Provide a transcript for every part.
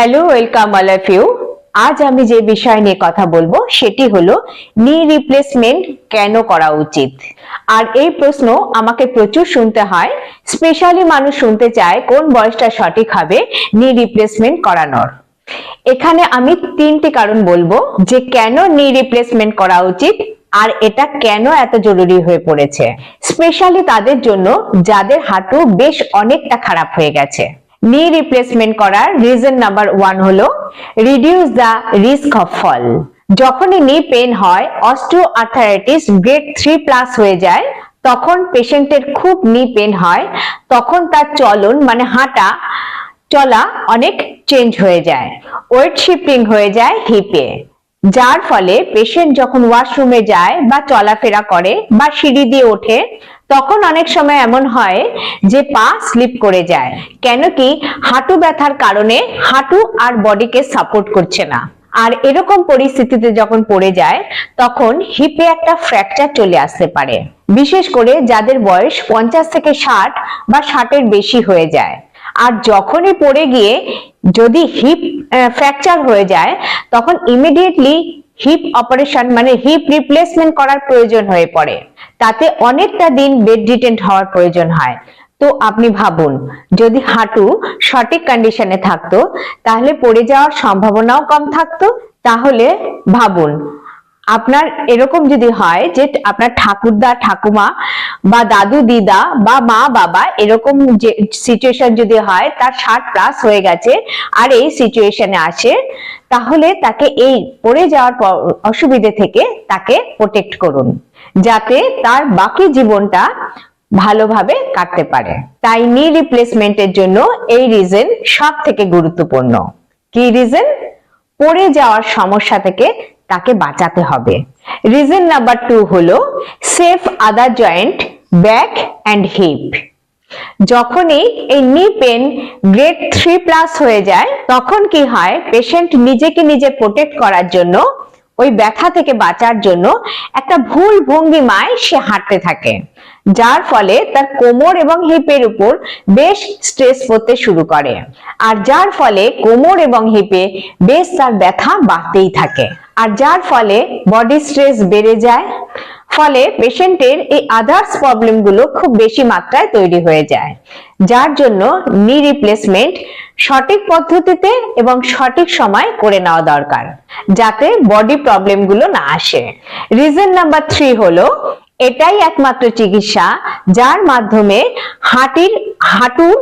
Hello welcome all of you আজ আমি যে বিষয় নিয়ে কথা বলব, সেটি হলো নি রিপ্লেসমেন্ট কেন করা উচিত? আর এই প্রশ্ন আমাকে প্রচুর শুনতে হয়, স্পেশালি মানুষ শুনতে চায় কোন বয়সটা সঠিক হবে নি রিপ্লেসমেন্ট করানোর। এখানে আমি তিনটি কারণ বলব যে কেন নি রিপ্লেসমেন্ট করা উচিত আর এটা কেন এত জরুরি হয়ে পড়েছে। স্পেশালি তাদের জন্য যাদের হাঁটু বেশ অনেকটা খারাপ হয়ে গেছে। নি রিপ্লেসমেন্ট করার রিজন নাম্বার ওয়ান হলো reduce the risk of fall যখনই নি পেন হয় osteoarthritis grade three plus হয়ে যায়, তখন পেশেন্টের খুব নি পেন হয়, তখন তার চলন মানে হাঁটা চলা অনেক চেঞ্জ হয়ে যায়। ওয়েট শিফটিং হয়ে যায় হিপে যার ফলে পেশেন্ট যখন ওয়াশরুমে যায় বা চলাফেরা করে বা সিঁড়ি দিয়ে ওঠে, তখন অনেক সময় এমন হয় যে পা স্লিপ করে যায়। কেন কি হাঁটু ব্যথার কারণে হাঁটু আর বডিকে সাপোর্ট করছে না। আর এরকম পরিস্থিতিতে যখন পড়ে যায়, তখন হিপে একটা ফ্র্যাকচার চলে আসতে পারে। বিশেষ করে যাদের বয়স পঞ্চাশ থেকে ষাট বা ষাটের বেশি হয়ে যায়। আর যখনই পড়ে গিয়ে যদি হিপ ফ্র্যাকচার হয়ে যায়, তখন ইমিডিয়েটলি হিপ অপারেশন মানে হিপ রিপ্লেসমেন্ট করার প্রয়োজন হয়ে পড়ে। তাতে অনেকটা দিন বেড ডিটেন্ট হওয়ার প্রয়োজন হয়। তো আপনি ভাবুন, যদি হাঁটু সঠিক কন্ডিশনে থাকতো, তাহলে পড়ে যাওয়ার সম্ভাবনাও কম থাকতো। তাহলে ভাবুন আপনার এরকম যদি হয় যে আপনার ঠাকুরদা, ঠাকুমা বা দাদু, দিদা বা মা, বাবা এরকম যে সিচুয়েশন যদি হয়, তার ষাট প্লাস হয়ে গেছে আর এই সিচুয়েশনে আসে তাহলে তাকে এই পড়ে যাওয়ার অসুবিধে থেকে তাকে প্রোটেক্ট করুন, যাতে তার বাকি জীবনটা ভালোভাবে কাটতে পারে। তাই নি রিপ্লেসমেন্টের জন্য এই রিজন সব থেকে গুরুত্বপূর্ণ। কি রিজন পড়ে যাওয়ার সমস্যা থেকে তাকে বাঁচাতে হবে। রিজন নাম্বার টু হলো safe other joint back and hip যখনই এই নি পেন গ্রেড থ্রি প্লাস হয়ে যায়, তখন কি হয়? পেশেন্ট নিজেকে নিজে প্রোটেক্ট করার জন্য ওই ব্যথা থেকে বাঁচার জন্য একটা ভুল ভঙ্গিমায় সে হাঁটতে থাকে। যার ফলে তার কোমর এবং হিপের উপর বেশ স্ট্রেস পড়তে শুরু করে। আর যার ফলে কোমর এবং হিপে বেশ তার ব্যথা বাড়তেই থাকে। আর যার ফলে বডি স্ট্রেস বেড়ে যায়। ফলে পেশেন্টের এই আদার্স প্রবলেমগুলো খুব বেশি মাত্রায় তৈরি হয়ে যায়। যার জন্য নি রিপ্লেসমেন্ট সঠিক পদ্ধতিতে এবং সঠিক সময় করে নেওয়া দরকার, যাতে বডি প্রবলেমগুলো না আসে। রিজন নাম্বার থ্রি হলো, এটাই একমাত্র চিকিৎসা যার মাধ্যমে হাঁটির, হাঁটুর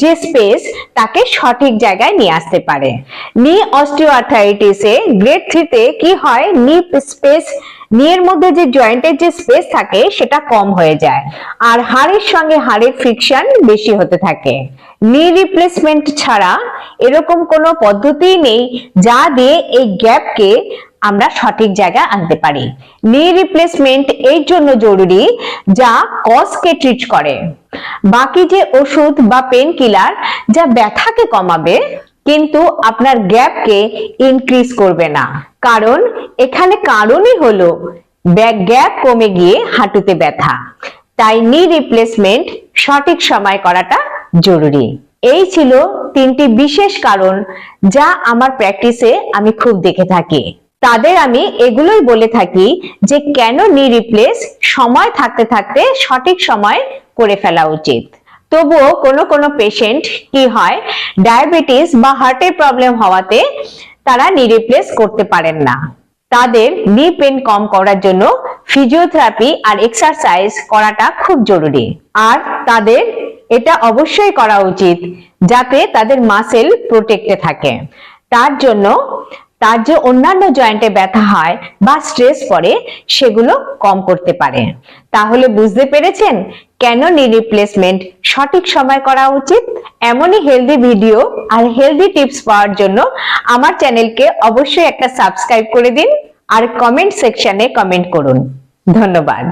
যে স্পেস তাকে সঠিক জায়গায় নিয়ে আসতে পারে। নি অস্টিওআর্থাইটিসে গ্রেড থ্রিতে কি হয়? নি স্পেস নিয়ের মধ্যে যে জয়েন্টের যে স্পেস থাকে, সেটা কম হয়ে যায়। আর হাড়ের সঙ্গে হাড়ের ফ্রিকশন বেশি হতে থাকে। নি রিপ্লেসমেন্ট ছাড়া এরকম কোনো পদ্ধতিই নেই যা দিয়ে এই গ্যাপকে আমরা সঠিক জায়গায় আনতে পারি। নি রিপ্লেসমেন্ট এই জন্য জরুরি যা কজকে ট্রিট করে। বাকি যে ওষুধ বা পেন কিলার যা ব্যথাকে কমাবে কিন্তু আপনার গ্যাপকে ইনক্রিজ করবে না। কারণ এখানে কারণই হলো ব্যাক গ্যাপ কমে গিয়ে হাঁটুতে ব্যথা। তাই নি রিপ্লেসমেন্ট সঠিক সময় করাটা জরুরি। এই ছিল তিনটি বিশেষ কারণ যা আমার প্র্যাকটিসে আমি খুব দেখে থাকি। তাদের আমি এগুলোই বলে থাকি যে কেন নি রিপ্লেস সময় থাকতে থাকতে সঠিক সময় করে ফেলা উচিত। তবুও কোনো কোনো পেশেন্ট কি হয় ডায়াবেটিস বা হার্টের প্রবলেম হওয়াতে তারা নি রিপ্লেস করতে পারেন না। তাদের নি পেন কম করার জন্য ফিজিওথেরাপি আর এক্সারসাইজ করাটা খুব জরুরি। আর তাদের এটা অবশ্যই করা উচিত যাতে তাদের মাসেল প্রোটেক্টে থাকে। তার জন্য তার যে অন্যান্য জয়েন্টে ব্যথা হয় বা স্ট্রেস পড়ে, সেগুলো কম করতে পারে। তাহলে বুঝতে পেরেছেন কেন নি রিপ্লেসমেন্ট সঠিক সময় করা উচিত? এমনই হেলদি ভিডিও আর হেলদি টিপস পাওয়ার জন্য আমার চ্যানেলকে অবশ্যই একটা সাবস্ক্রাইব করে দিন আর কমেন্ট সেকশনে কমেন্ট করুন। ধন্যবাদ।